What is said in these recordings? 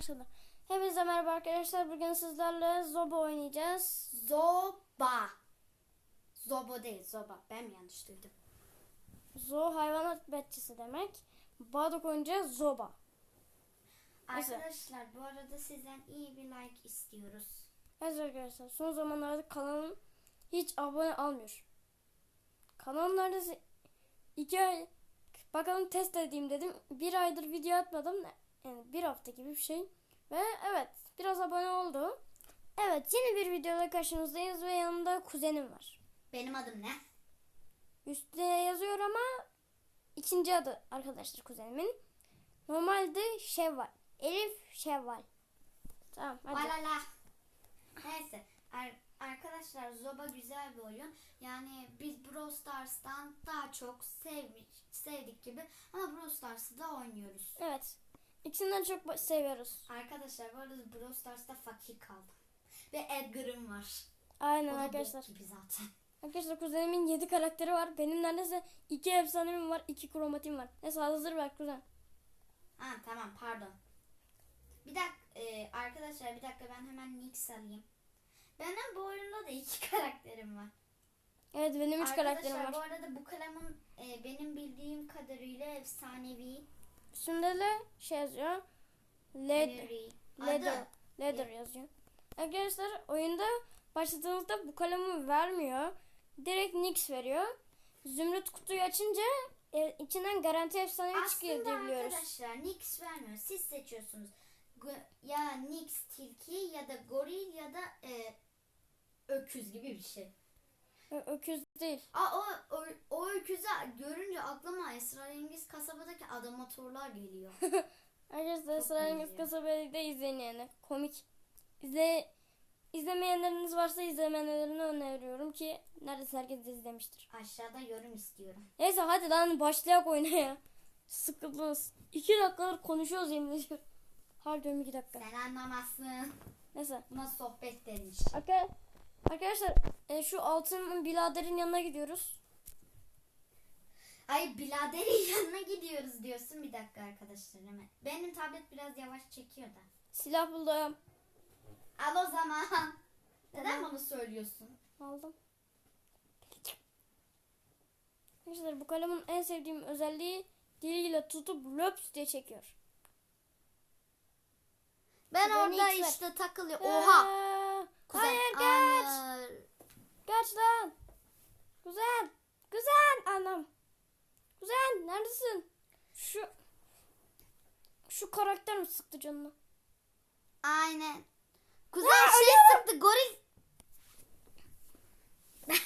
Başladı. Hepinize merhaba arkadaşlar. Bugün sizlerle Zoba oynayacağız. Zoba. Zobo değil, zoba. Ben mi yanlış duydum? Zo hayvanat bahçesi demek. Badok oynayacağız Zoba. Arkadaşlar bu arada sizden iyi bir like istiyoruz. Evet arkadaşlar son zamanlarda kanalım hiç abone almıyor. Kanalım neredeyse iki ay bakalım test edeyim dedim. Bir aydır video atmadım. Yani bir hafta gibi bir şey. Ve evet biraz abone oldu. Evet yeni bir videoda karşınızdayız ve yanımda kuzenim var. Benim adım ne? Üstüne yazıyor ama ikinci adı arkadaşlar kuzenimin. Normalde Şevval. Elif Şevval. Tamam hadi. Valala. Neyse. ar- arkadaşlar Zoba güzel bir oyun. Yani biz Brawl Stars'tan daha çok sevmiş, sevdik gibi. Ama Brawl Stars'ı da oynuyoruz. Evet. İkisinden çok seviyoruz. Arkadaşlar bu arada Brawl Stars'ta fakir kaldım. Ve Edgar'ım var. Aynen O da arkadaşlar. gibi zaten. Arkadaşlar kuzenimin 7 karakteri var. Benim neredeyse 2 efsanemim var. 2 kromatim var. Neyse hazır ver kuzen. Ha tamam pardon. Bir dakika e, arkadaşlar bir dakika ben hemen Nix alayım. Benim bu oyunda da iki karakterim var. Evet benim 3 karakterim Arkadaşlar bu var. arada bu kalemin e, benim bildiğim kadarıyla efsanevi. Üstünde de şey yazıyor. Leather, Adı. leather yazıyor. Arkadaşlar oyunda başladığınızda bu kalemi vermiyor. Direkt Nix veriyor. Zümrüt kutuyu açınca e, içinden garanti efsane çıkıyor diye biliyoruz. arkadaşlar Nix vermiyor. Siz seçiyorsunuz. Go- ya Nix tilki ya da goril ya da e, öküz gibi bir şey. Öküz değil. Aa, o, o, o öküzü görünce aklıma esrarengiz kasabadaki adamatörler geliyor. Arkadaşlar Esrarengiz. Kasaba'yı da izleyin yani. Komik. İzle, izlemeyenleriniz varsa izlemelerini öneriyorum ki neredeyse herkes de izlemiştir. Aşağıda yorum istiyorum. Neyse hadi lan başlayak oynaya. Sıkıldınız. İki dakikadır konuşuyoruz yemin ediyorum. Harbiden iki dakika. Sen anlamazsın. Neyse. Buna sohbet denir. Arka- Arkadaşlar e, şu altın biraderin yanına gidiyoruz. Ay biraderin yanına gidiyoruz diyorsun. Bir dakika arkadaşlar hemen. Benim tablet biraz yavaş çekiyor da. Silah buldum. Al o zaman. Neden bunu söylüyorsun? Aldım. Arkadaşlar bu kalemin en sevdiğim özelliği diliyle tutup löps diye çekiyor. Ben orada işte takılıyor. Oha. Aa, Kuzen, Hayır geç. hayır. Geç lan. Kuzen. Kuzen. Anam. Kuzen neredesin? Şu şu karakter mi sıktı canını? Aynen. Kuzen Ya, şey sıktı goril.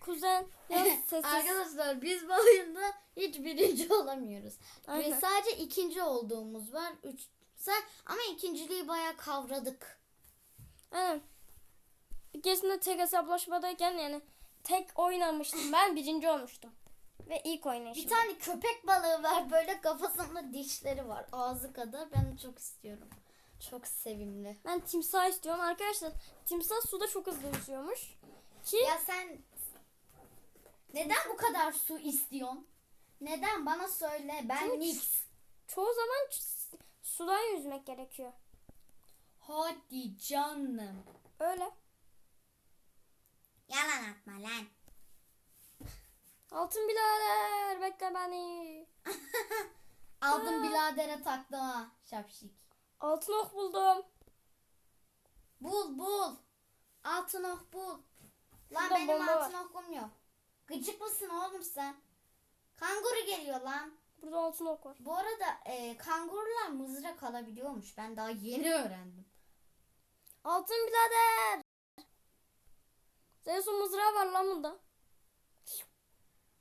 Kuzen. Sessiz. Arkadaşlar biz bu oyunda hiç birinci olamıyoruz. Aynen. Ve sadece ikinci olduğumuz var. Üç, ama ikinciliği bayağı kavradık. Aynen. Bir keresinde tek hesaplaşmadayken yani tek oynamıştım. Ben birinci olmuştum. Ve ilk oynayışım. Bir tane köpek balığı var böyle kafasında dişleri var. Ağzı kadar. Ben çok istiyorum. Çok sevimli. Ben timsah istiyorum arkadaşlar. Timsah suda çok hızlı yüzüyormuş. Ki Ya sen neden bu kadar su istiyorsun? Neden bana söyle. Ben Çünkü- Nix. çoğu zaman sudan yüzmek gerekiyor. Hadi canım. Öyle. Yalan atma lan. Altın birader bekle beni. Aldım biladere taktı ha. Şapşik. Altın ok buldum. Bul bul. Altın ok bul. Lan Şurada benim bomba altın okum yok. Gıcık mısın oğlum sen? Kanguru geliyor lan. Burada altın ok var. Bu arada e, kangurular mızrak alabiliyormuş. Ben daha yeni öğrendim. Altın birader. Zeus'un mızrağı var lan bunda.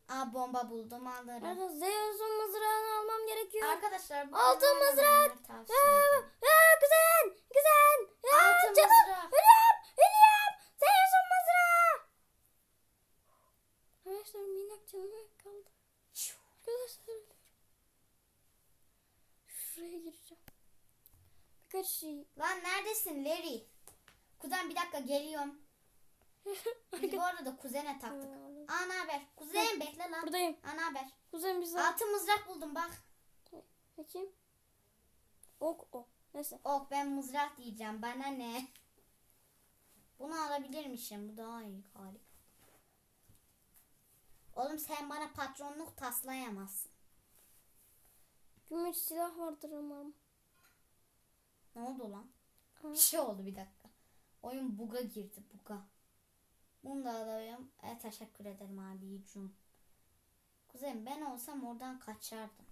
Aa bomba buldum alırım. Nerede? Zeus'un mızrağını almam gerekiyor. Arkadaşlar Altın mızrak. ya güzel, güzel. Ya, Altın canım, mızrak. Ölüyorum, ölüyorum. Zeus'un mızrağı. Arkadaşlar minak canım kaldı. Arkadaşlar. Şuraya gireceğim. Birkaç şey. Lan neredesin Larry? Kuzen bir dakika geliyorum. Biz bu arada kuzene taktık. Aa ne haber? Kuzen bekle lan. Buradayım. Aa ne haber? Kuzen bize. Altın mızrak buldum bak. Bakayım. Ok o. Neyse. Oh ben mızrak diyeceğim. Bana ne? Bunu alabilirmişim. Bu daha iyi harika. Oğlum sen bana patronluk taslayamazsın. Gümüş silah vardır umarım. Ne oldu lan? Ha. Bir şey oldu bir dakika. Oyun buga girdi buga. Bunu da alayım. E, teşekkür ederim abicim. Kuzenim ben olsam oradan kaçardım.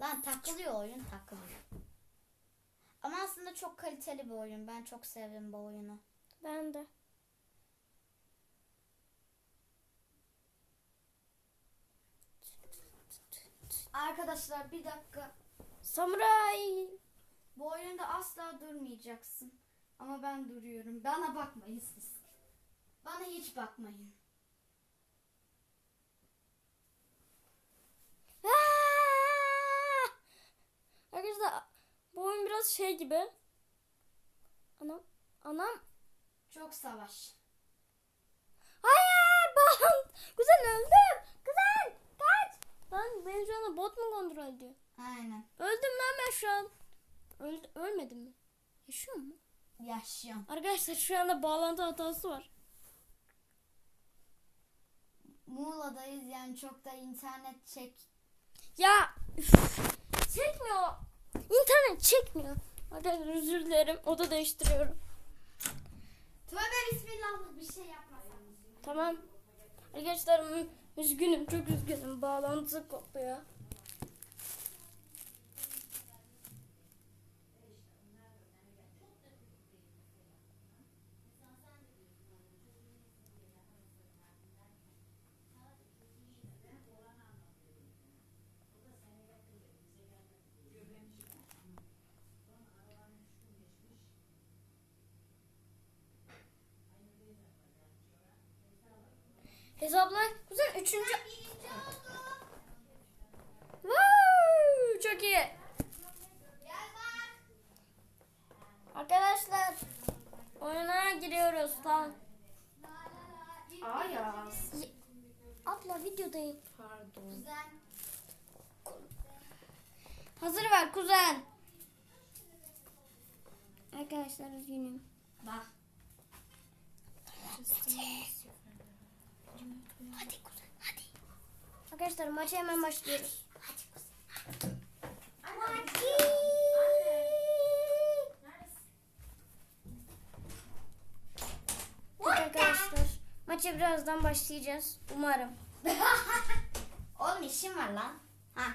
Lan takılıyor oyun takılıyor. Ama aslında çok kaliteli bir oyun. Ben çok sevdim bu oyunu. Ben de. Arkadaşlar bir dakika. Samuray. Bu oyunda asla durmayacaksın. Ama ben duruyorum. Bana bakmayın siz. Bana hiç bakmayın. Arkadaşlar bu oyun biraz şey gibi. Anam. Anam. Çok savaş. Hayır bağlan. Güzel öldüm. Güzel. Kaç. Lan beni şu anda bot mu kontrol ediyor? Aynen. Öldüm lan ben şu an. Öl ölmedim mi? Yaşıyor mu? Yaşıyorum. Arkadaşlar şu anda bağlantı hatası var. Muğla'dayız yani çok da internet çek. Ya üf, çekmiyor. İnternet çekmiyor. Arkadaşlar özür dilerim. Oda değiştiriyorum. Tövbe bismillah bir şey yapmasam. Tamam. Arkadaşlar üzgünüm. Çok üzgünüm. Bağlantı koptu ya. Hesapla. Güzel. Üçüncü. Woo, çok iyi. Arkadaşlar oyuna giriyoruz tamam. Ayaz. Abla videodayım. Pardon. Hazır ver kuzen. Arkadaşlar üzgünüm. Bak. Hadi kuzen hadi. Arkadaşlar maça hemen başlıyoruz. Evet arkadaşlar maça birazdan başlayacağız. Umarım. Oğlum işim var lan. Ha.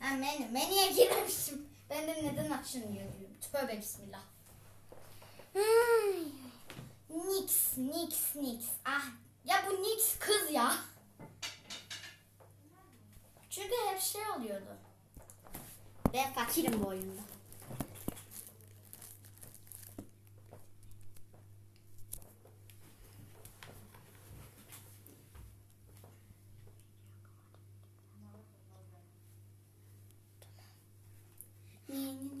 Ha menü. Menüye girmemişim. Ben de neden açılmıyor diyorum. Tövbe bismillah. Hmm. Nix, Nix, Nix. Ah. Ya bu Nix kız ya. Çünkü hep şey oluyordu. Ben fakirim bu oyunda.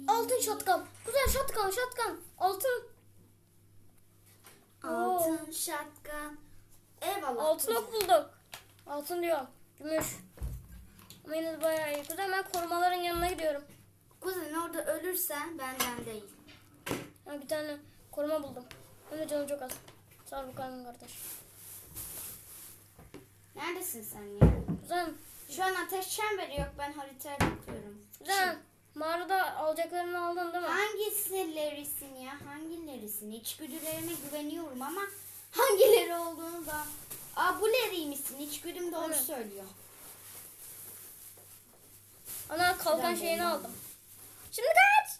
Altın şatkan. Güzel şatkan şatkan. Altın. Altın şatkan. Eyvallah. Altın ok bulduk. Altın diyor. Gümüş. Ama yine de bayağı iyi. Güzel ben korumaların yanına gidiyorum. Kuzen orada ölürsen benden değil. Ha, bir tane koruma buldum. Hem de canım çok az. Sağ ol bakalım kardeş. Neredesin sen ya? Güzel. Şu an ateş çemberi yok. Ben haritaya bakıyorum. Güzel. Mağarada alacaklarını aldın değil mi? Hangisilerisin ya? Hangilerisin? İçgüdülerime güveniyorum ama hangileri olduğunu da... Aa bu Larry'mişsin. İçgüdüm doğru Evet. söylüyor. Ana kalkan şeyini aldım. Şimdi kaç.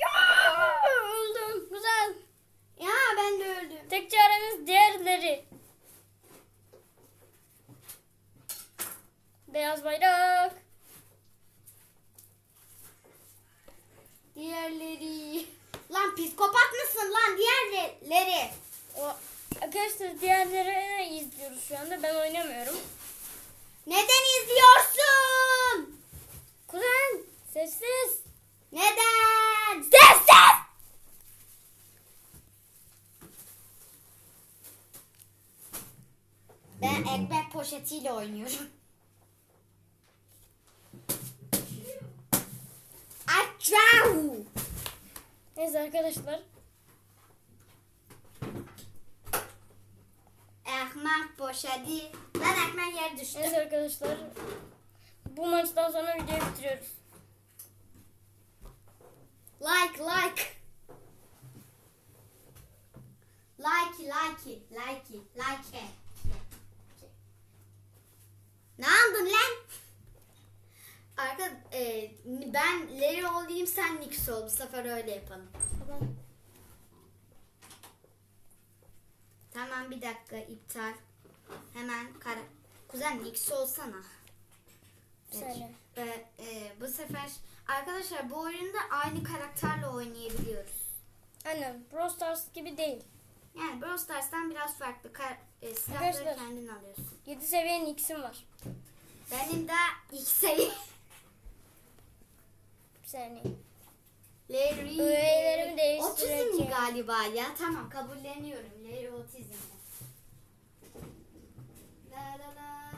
Ya öldüm. Güzel. Ya ben de öldüm. Tek çaremiz diğerleri. Beyaz bayrak. Diğerleri... Lan psikopat mısın lan diğerleri? O, arkadaşlar diğerlerini izliyoruz şu anda. Ben oynamıyorum. Neden izliyorsun? Kuzen sessiz. Neden? Sessiz. Ben ekmek poşetiyle oynuyorum. Ciao. Neyse arkadaşlar. Ekmek poşeti. Lan ekmek yere düştü. Neyse arkadaşlar. Bu maçtan sonra videoyu bitiriyoruz. Like like. Like like like like. Ne yaptın lan? Arka e, ben Larry olayım sen Nix ol. Bu sefer öyle yapalım. Tamam. Tamam bir dakika iptal. Hemen kara. Kuzen Nix olsana. Söyle. Ve e, bu sefer arkadaşlar bu oyunda aynı karakterle oynayabiliyoruz. Aynen. Brawl Stars gibi değil. Yani Brawl Stars'tan biraz farklı. Kar, e, silahları Arkadaşlar. kendin alıyorsun. 7 seviyenin X'im var. Benim de ilk sayı Bir saniye. Larry. Öğelerimi değiştireceğim. Otizmli galiba ya. Tamam kabulleniyorum. Larry otizmli. La la la.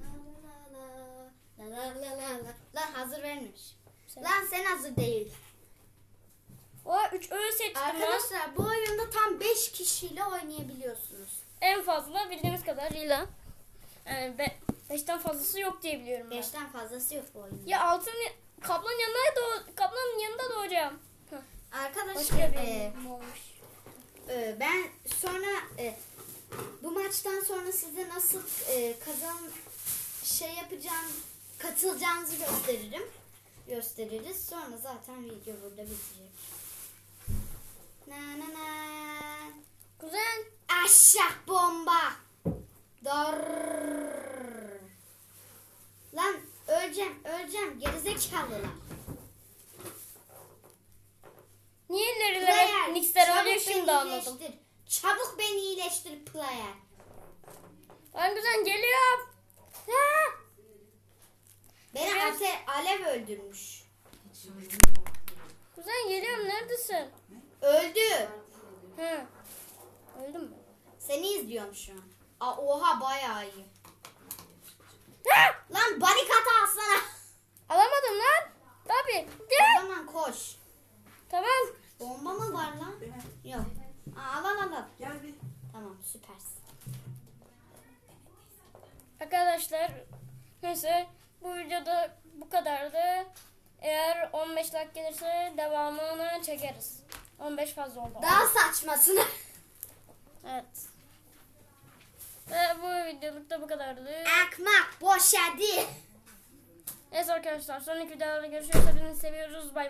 La la la la. La la la la la. Lan hazır vermiş. Sen- Lan sen hazır değil. O 3 öğe seçtim lan. Arkadaşlar bu oyunda tam 5 kişiyle oynayabiliyorsunuz. En fazla bildiğimiz kadarıyla. Yani be, 5'ten fazlası yok diye biliyorum ben. 5'ten fazlası yok bu oyunda. Ya altın kaplan yanına doğ kaplanın yanında doğacağım. Arkadaşlar e, e, ben sonra e, bu maçtan sonra size nasıl e, kazan şey yapacağım katılacağınızı gösteririm. Gösteririz. Sonra zaten video burada bitecek. Aşağı bomba. Dar. Lan öleceğim, öleceğim. Gerizekalılar. niye ilerilere Nix'ler oluyor şimdi anladım. iyileştir. Çabuk beni iyileştir player. Ben kuzen geliyorum. Ha! Beni ate, alev öldürmüş. Kuzen geliyorum neredesin? Öldü. Hı. Öldüm mü? Seni izliyorum şu an. Aa, oha bayağı iyi. Lan barikat alsana. Alamadım lan. Tabii. O Gel. zaman koş. Tamam. Bomba mı var lan? Yok. Aa, al al al, al. Gel bir. Tamam süpersin. Arkadaşlar neyse bu videoda bu kadardı. Eğer 15 like gelirse devamını çekeriz. 15 fazla oldu. Daha saçmasını. Evet. Ve bu videoluk da bu kadardı. Ekmek boşadı. Neyse arkadaşlar sonraki videolarda görüşürüz. Hepinizi seviyoruz. Bay bay.